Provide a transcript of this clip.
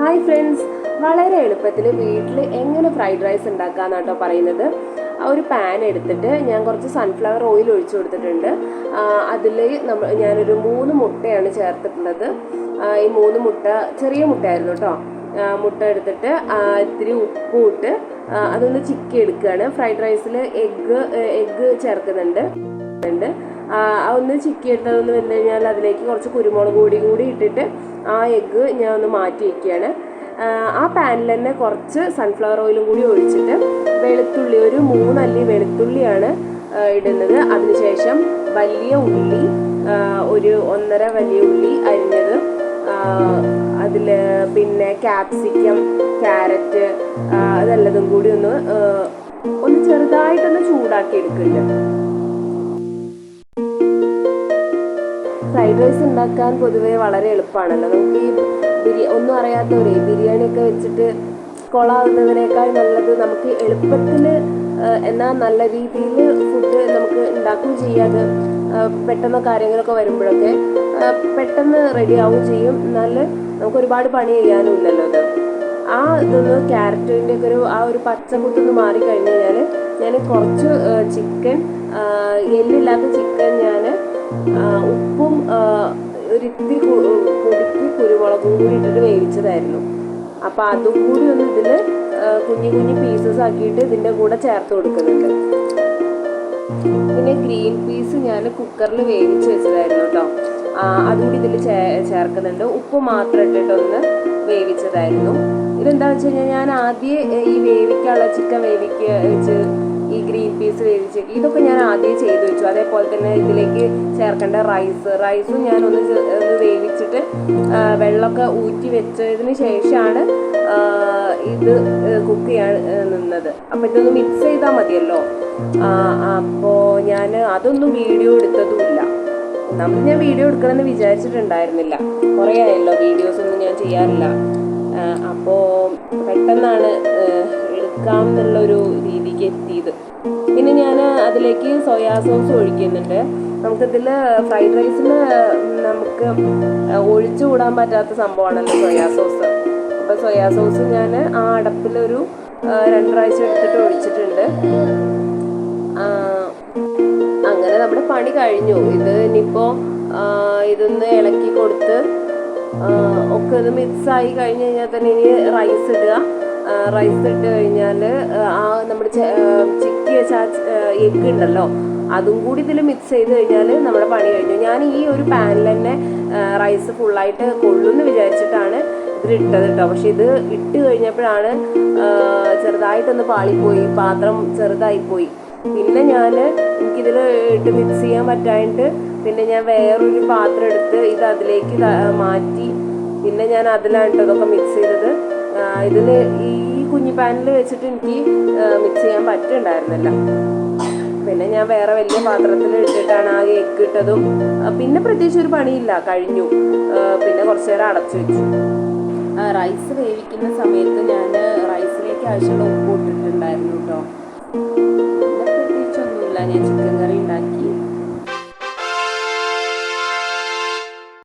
Hi friends. വളരെ എളുപ്പത്തിൽ വീട്ടിൽ എങ്ങനെ ഫ്രൈഡ് റൈസ് ഉണ്ടാക്കാമെന്നാണ് കേട്ടോ പറയുന്നത്. ഒരു പാൻ എടുത്തിട്ട് ഞാൻ കുറച്ച് സൺഫ്ലവർ ഓയിൽ ഒഴിച്ചു കൊടുത്തിട്ടുണ്ട്. അതിൽ നമ്മൾ ഞാനൊരു മൂന്ന് മുട്ടയാണ് ചേർത്തിട്ടുള്ളത്. ഈ മൂന്ന് മുട്ട ചെറിയ മുട്ടയായിരുന്നു കേട്ടോ മുട്ട എടുത്തിട്ട് ഇത്തിരി ഉപ്പും ഇട്ട് അതൊന്ന് ചിക്കി എടുക്കുകയാണ് ഫ്രൈഡ് റൈസിൽ എഗ്ഗ് എഗ്ഗ് ചേർക്കുന്നുണ്ട്. ഒന്ന് ചിക്കി എടുത്തതൊന്ന് വന്നു കഴിഞ്ഞാൽ അതിലേക്ക് കുറച്ച് കുരുമുളക് പൊടി കൂടി ഇട്ടിട്ട് ആ എഗ്ഗ് ഞാൻ ഒന്ന് മാറ്റി വയ്ക്കുകയാണ് ആ, പാനിൽ തന്നെ കുറച്ച് സൺഫ്ലവർ ഓയിലും കൂടി ഒഴിച്ചിട്ട് വെളുത്തുള്ളി ഒരു മൂന്നല്ലി വെളുത്തുള്ളിയാണ് ഇടുന്നത്. അതിനുശേഷം വലിയ ഉള്ളി ഒരു ഒന്നര വലിയ ഉള്ളി അരിഞ്ഞത് അതിൽ പിന്നെ ക്യാപ്സിക്കം ക്യാരറ്റ് അതെല്ലതും കൂടി ഒന്ന് ഒന്ന് ചെറുതായിട്ടൊന്ന് ചൂടാക്കി എടുക്കുന്നുണ്ട്. ഫ്രൈഡ് റൈസ് ഉണ്ടാക്കാൻ പൊതുവേ വളരെ എളുപ്പമാണല്ലോ. നമുക്ക് ഈ ബിരി ഒന്നും അറിയാത്തവരെ ബിരിയാണിയൊക്കെ വെച്ചിട്ട് കൊളാവുന്നതിനേക്കാൾ നല്ലത് നമുക്ക് എളുപ്പത്തിൽ എന്നാൽ നല്ല രീതിയിൽ ഫുഡ് നമുക്ക് ഉണ്ടാക്കുകയും ചെയ്യാതെ പെട്ടെന്ന് കാര്യങ്ങളൊക്കെ വരുമ്പോഴൊക്കെ പെട്ടെന്ന് റെഡി ആവുകയും ചെയ്യും. എന്നാൽ നമുക്ക് ഒരുപാട് പണി ചെയ്യാനും ഇല്ലല്ലോ അത് ആ ഇതൊന്ന് ക്യാരറ്റിന്റെ ഒക്കെ ഒരു ആ ഒരു പച്ച കുത്തൊന്ന് മാറി കഴിഞ്ഞ് കഴിഞ്ഞാൽ ഞാൻ കുറച്ച് ചിക്കൻ എല്ലില്ലാത്ത ചിക്കൻ ഞാൻ ഉപ്പും ആ, ഒരു ഇത്തിരി കു- പൊടിക്ക് കുരുമുളകും കൂടി ഇട്ടിട്ട് വേവിച്ചതായിരുന്നു. അപ്പോൾ അതും കൂടി ഒന്ന് ഇതിൽ കുഞ്ഞു കുഞ്ഞു പീസസ് ആക്കിയിട്ട് ഇതിന്റെ കൂടെ ചേർത്ത് കൊടുക്കുന്നുണ്ട്. പിന്നെ ഗ്രീൻ പീസ് ഞാൻ കുക്കറിൽ വേവിച്ച് വെച്ചതായിരുന്നു കേട്ടോ അതും അതുകൂടി ഇതിൽ ചേർക്കുന്നുണ്ട്. ഉപ്പ് മാത്രം ഇട്ടിട്ടൊന്ന് വേവിച്ചതായിരുന്നു. ഇതെന്താണെന്ന് വെച്ച് കഴിഞ്ഞാൽ ഞാൻ ആദ്യം ഈ വേവിക്കാനുള്ള ചിക്കൻ വേവിക്കുക വെച്ച് ഗ്രീൻ പീസ് വേവിച്ച്. ഇതൊക്കെ ഞാൻ ആദ്യം ചെയ്തു വെച്ചു. അതേപോലെ തന്നെ ഇതിലേക്ക് ചേർക്കേണ്ട റൈസ് റൈസും ഞാൻ ഒന്ന് ഒന്ന് വേവിച്ചിട്ട് വെള്ളമൊക്കെ ഊറ്റി വെച്ചതിന് ശേഷമാണ് ഇത് കുക്ക് ചെയ്യാൻ നിന്നത്. അപ്പം ഇതൊന്ന് മിക്സ് ചെയ്താൽ മതിയല്ലോ. അപ്പോൾ ഞാൻ അതൊന്നും വീഡിയോ എടുത്തതുമില്ല. നമ്മൾ ഞാൻ വീഡിയോ എടുക്കണമെന്ന് വിചാരിച്ചിട്ടുണ്ടായിരുന്നില്ല. കുറേ ആയല്ലോ വീഡിയോസൊന്നും ഞാൻ ചെയ്യാറില്ല. അപ്പോൾ പെട്ടെന്നാണ് എടുക്കാം എന്നുള്ളൊരു രീതിക്ക് എത്തിയത്. അതിലേക്ക് സോയാ സോസ് ഒഴിക്കുന്നുണ്ട്. നമുക്കിതിൽ ഫ്രൈഡ് റൈസിന് നമുക്ക് ഒഴിച്ചു കൂടാൻ പറ്റാത്ത സംഭവമാണല്ലോ സോയാ സോസ്. അപ്പോൾ സോയാ സോസ് ഞാൻ ആ അടപ്പിലൊരു രണ്ട് പ്രാവശ്യം എടുത്തിട്ട് ഒഴിച്ചിട്ടുണ്ട്. അങ്ങനെ നമ്മുടെ പണി കഴിഞ്ഞു. ഇത് ഇനിയിപ്പോൾ ഇതൊന്ന് ഇളക്കി കൊടുത്ത് ഒക്കെ ഇത് മിക്സ് ആയി കഴിഞ്ഞ് കഴിഞ്ഞാൽ തന്നെ ഇനി റൈസ് ഇടുക. റൈസ് ഇട്ട് കഴിഞ്ഞാൽ ആ നമ്മുടെ ആ, ചിക്കി വെച്ച എഗ്ഗ് ഉണ്ടല്ലോ അതും കൂടി ഇതിൽ മിക്സ് ചെയ്ത് കഴിഞ്ഞാൽ നമ്മുടെ പണി കഴിഞ്ഞു. ഞാൻ ഈ ഒരു പാനിൽ തന്നെ റൈസ് ഫുള്ളായിട്ട് കൊള്ളുമെന്ന് വിചാരിച്ചിട്ടാണ് ഇതിൽ ഇട്ടത് കേട്ടോ പക്ഷെ ഇത് ഇട്ട് കഴിഞ്ഞപ്പോഴാണ് ചെറുതായിട്ടൊന്ന് പാളിപ്പോയി പാത്രം ചെറുതായിപ്പോയി. പിന്നെ ഞാൻ എനിക്കിതിൽ ഇട്ട് മിക്സ് ചെയ്യാൻ പറ്റായിട്ട് പിന്നെ ഞാൻ വേറൊരു പാത്രം എടുത്ത് ഇത് അതിലേക്ക് മാറ്റി പിന്നെ ഞാൻ അതിലാണ് കേട്ടോ ഇതൊക്കെ മിക്സ് ചെയ്തത്. ഇതിൽ ഈ കുഞ്ഞി പാനിൽ വെച്ചിട്ട് എനിക്ക് മിക്സ് ചെയ്യാൻ പറ്റുന്നുണ്ടായിരുന്നില്ല പിന്നെ ഞാൻ വേറെ വലിയ പാത്രത്തിൽ ഇട്ടിട്ടാണ് ആ കേക്ക് ഇട്ടതും. പിന്നെ പ്രത്യേകിച്ച് ഒരു പണിയില്ല കഴിഞ്ഞു. പിന്നെ കുറച്ച് നേരം അടച്ചു വെച്ചു. റൈസ് വേവിക്കുന്ന സമയത്ത് ഞാൻ റൈസിലേക്ക് ആവശ്യമുള്ള ഉപ്പ് ഇട്ടിട്ടുണ്ടായിരുന്നു കേട്ടോ